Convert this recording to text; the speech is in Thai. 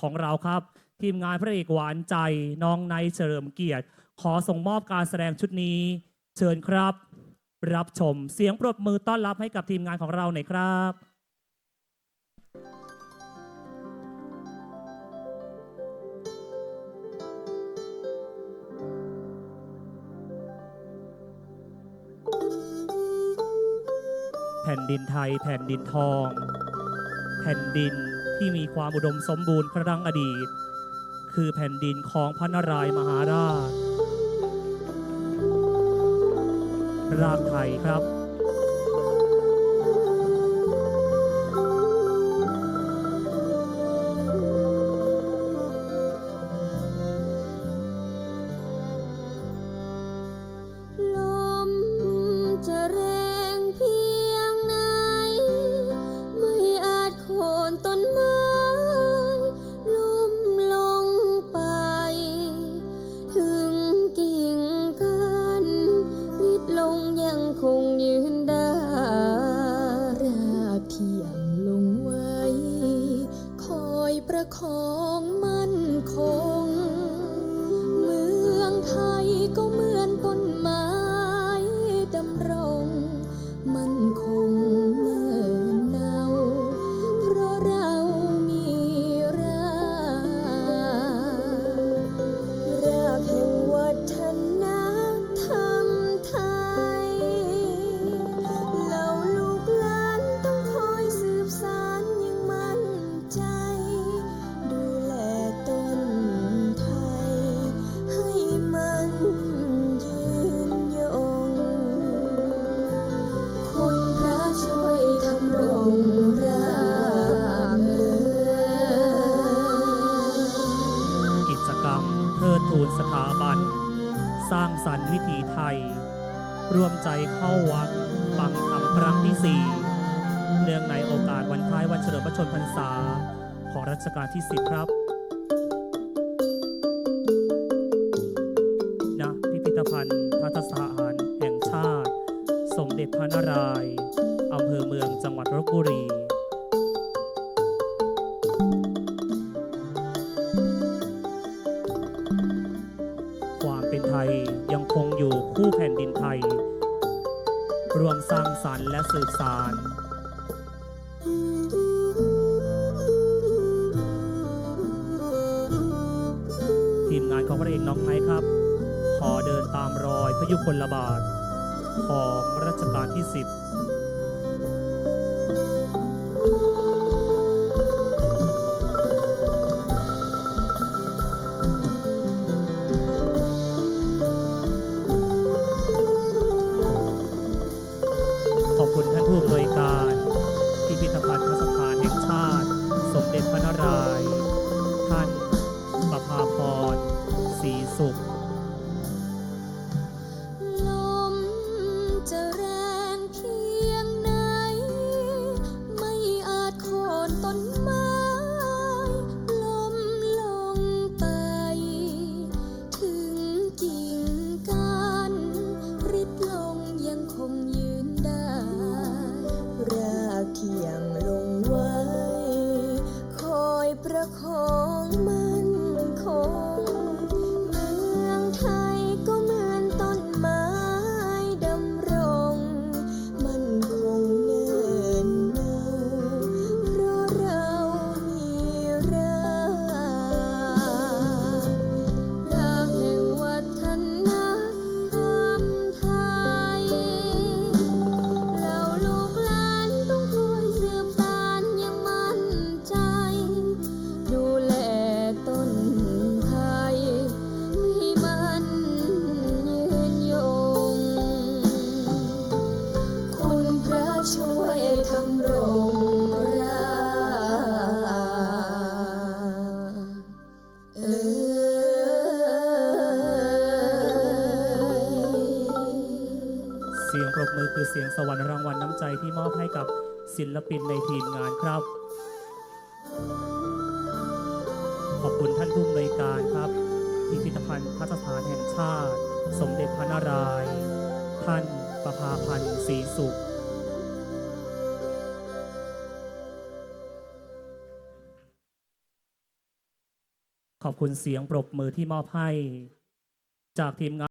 ของเราครับ ทีมงานพระเอกหวานใจน้องไนท์เฉลิมเกียรติ ขอส่งมอบการแสดงชุดนี้ เชิญครับ รับชมเสียงปรบมือต้อนรับให้กับทีมงานของเราหน่อยครับแผ่นดินไทยแผ่นดินทอง แผ่นดิน ที่มีความอุดมสมบูรณ์ครั้งอดีต คือแผ่นดินของพระนารายมหาราช รากไทยครับ สร้างสรรค์วิถีไทย ร่วมใจเข้าวัดฟังธรรมครั้งที่ 4 เนื่องในโอกาสวันคล้ายวันเฉลิมพระชนพรรษา ของรัชกาลที่ 10 ครับณพิพิธภัณฑ์ทัตสถานแห่งชาติ สมเด็จพระนารายณ์อำเภอเมืองจังหวัดลบบุรี ยยังคงอยู่คู่แผ่นดินไทย รวมสร้างสรรค์และสืบสารทีมงานของพระเอกน้องไนท์ครับ ขอเดินตามรอยพระยุคลบาท ของรัชกาลที่ 10 สถ เสียงปรบมือคือเสียงสวรรค์รางวัลน้ำใจที่มอบให้กับศิลปินในทีมงานครับ ขอบคุณท่านผู้อำนวยการครับ พิพิธภัณฑ์พัฒสถานแห่งชาติ สมเด็จพระนารายณ์ท่านประภาพันธ์ศรีสุขขอบคุณเสียงปรบมือที่มอบให้ จากทีมงาน